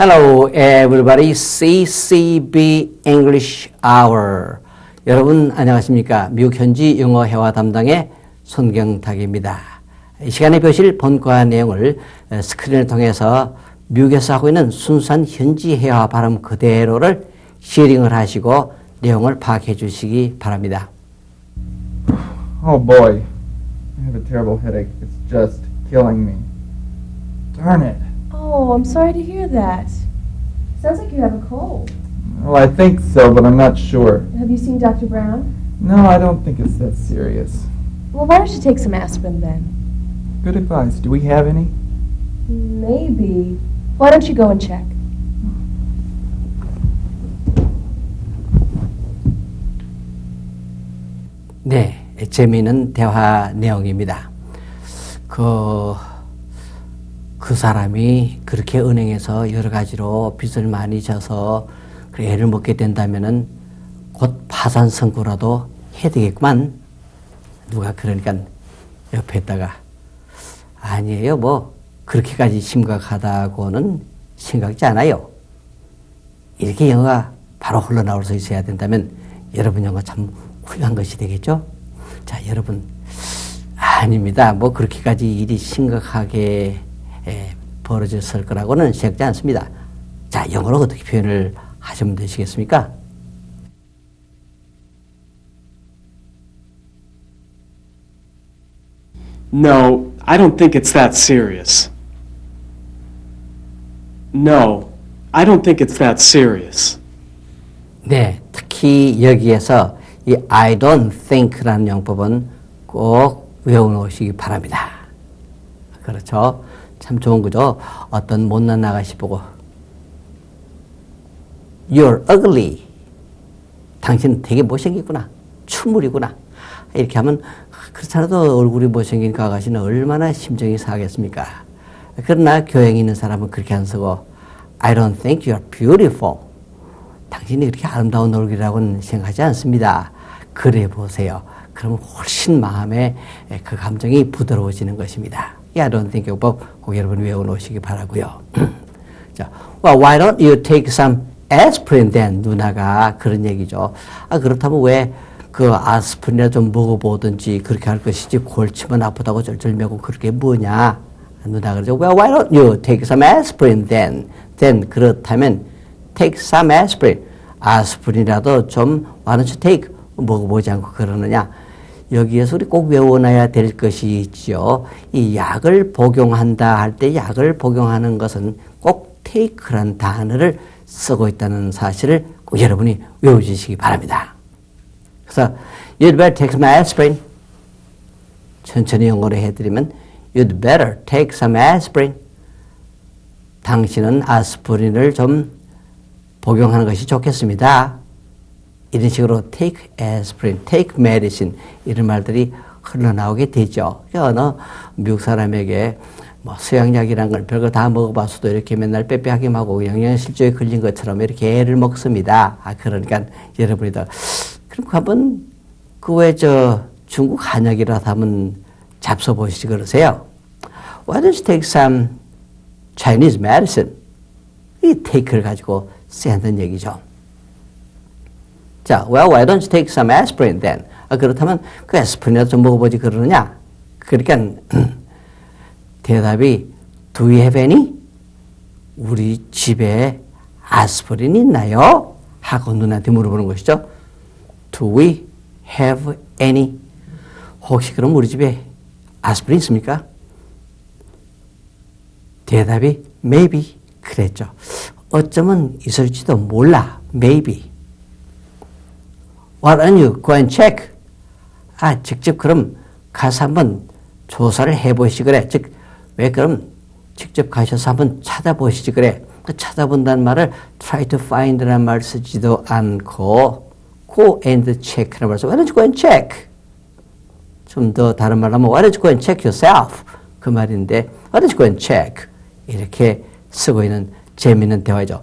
Hello, everybody. CCB English Hour. 여러분 안녕하십니까? 미국 현지 영어 회화 담당의 손경탁입니다. 이 시간에 벼실 본과 내용을 어, 스크린을 통해서 미국에서 하고 있는 순수한 현지 회화 발음 그대로를 시링을 하시고 내용을 파악해 주시기 바랍니다. Oh boy, I have a terrible headache. It's just killing me. Darn it. Oh, I'm sorry to hear that. Sounds like you have a cold. Well, I think so, but I'm not sure. Have you seen Dr. Brown? No, I don't think it's that serious. Well, why don't you take some aspirin then? Good advice. Do we have any? Maybe. Why don't you go and check? 네, 재미있는 대화 내용입니다. 그, 그 사람이 그렇게 은행에서 여러 가지로 빚을 많이 져서 그 애를 먹게 된다면은 곧 파산 선고라도 해야 되겠구만. 누가 그러니까 옆에다가 아니에요. 뭐 그렇게까지 심각하다고는 생각지 않아요. 이렇게 영어가 바로 흘러나올 수 있어야 된다면 여러분 영어 참 훌륭한 것이 되겠죠? 자, 여러분. 아닙니다. 뭐 그렇게까지 일이 심각하게 에, 벌어졌을 거라고는 생각지 않습니다. 자, 영어로 어떻게 표현을 하시면 되시겠습니까? No, I don't think it's that serious. No, I don't think it's that serious. 네, 특히 여기에서 이 I don't think라는 용법은 꼭 외워놓으시기 바랍니다. 그렇죠? 참 좋은 거죠. 어떤 못난 아가씨 보고 You're ugly. 당신 되게 못생겼구나. 추물이구나. 이렇게 하면 그렇잖아도 얼굴이 못생긴 그 아가씨는 얼마나 심정이 상하겠습니까? 그러나 교양이 있는 사람은 그렇게 안 쓰고 I don't think you're beautiful. 당신이 그렇게 아름다운 얼굴이라고는 생각하지 않습니다. 그래 보세요. 그러면 훨씬 마음에 그 감정이 부드러워지는 것입니다. 이 I don't think 요법 꼭 여러분 외워놓으시기 바라고요. 자, well, why don't you take some aspirin then? 누나가 그런 얘기죠. 아, 그렇다면 왜 그 아스피린이나 좀 먹어보든지 그렇게 할 것이지 골치만 아프다고 절절매고 그렇게 뭐냐? 누나가 그러죠. Well, why don't you take some aspirin then? then 그렇다면 take some aspirin. 아스피린이라도 좀 why don't you take? 먹어보지 않고 그러느냐? 여기에서 우리 꼭 외워놔야 될 것이 있죠. 이 약을 복용한다 할 때 약을 복용하는 것은 꼭 take란 단어를 쓰고 있다는 사실을 꼭 여러분이 외워주시기 바랍니다. 그래서 you'd better take some aspirin. 천천히 영어로 해드리면 you'd better take some aspirin. 당신은 아스피린을 좀 복용하는 것이 좋겠습니다. 이런 식으로 take aspirin, take medicine 이런 말들이 흘러나오게 되죠. 어느 미국 사람에게 뭐 수양약이란 걸 별거 다 먹어봤어도 이렇게 맨날 빼빼하기만 고 영양실조에 걸린 것처럼 이렇게 애를 먹습니다. 아 그러니까 여러분이 더 그럼 그 한번 그 왜 저 중국 한약이라 하면 잡숴 보시지 그러세요. Why don't you take some Chinese medicine? 이 take를 가지고 쓰는 얘기죠. 자, well, why don't you take some aspirin then? 아, 그렇다면 그 에스프린이라도 좀 먹어보지 그러느냐? 그러니까 대답이 Do we have any? 우리 집에 아스피린 있나요? 하고 누나한테 물어보는 것이죠. Do we have any? 혹시 그럼 우리 집에 아스피린 있습니까? 대답이 maybe 그랬죠. 어쩌면 있을지도 몰라. maybe. Why don't you go and check? 아, 직접 그럼 가서 한번 조사를 해보시지 그래. 즉, 왜 그럼 직접 가셔서 한번 찾아보시지 그래. 그 찾아본다는 말을 try to find라는 말 쓰지도 않고 go and check라는 말 써. Why don't you go and check? 좀 더 다른 말로 하면 Why don't you go and check yourself? 그 말인데 Why don't you go and check? 이렇게 쓰고 있는 재미있는 대화죠.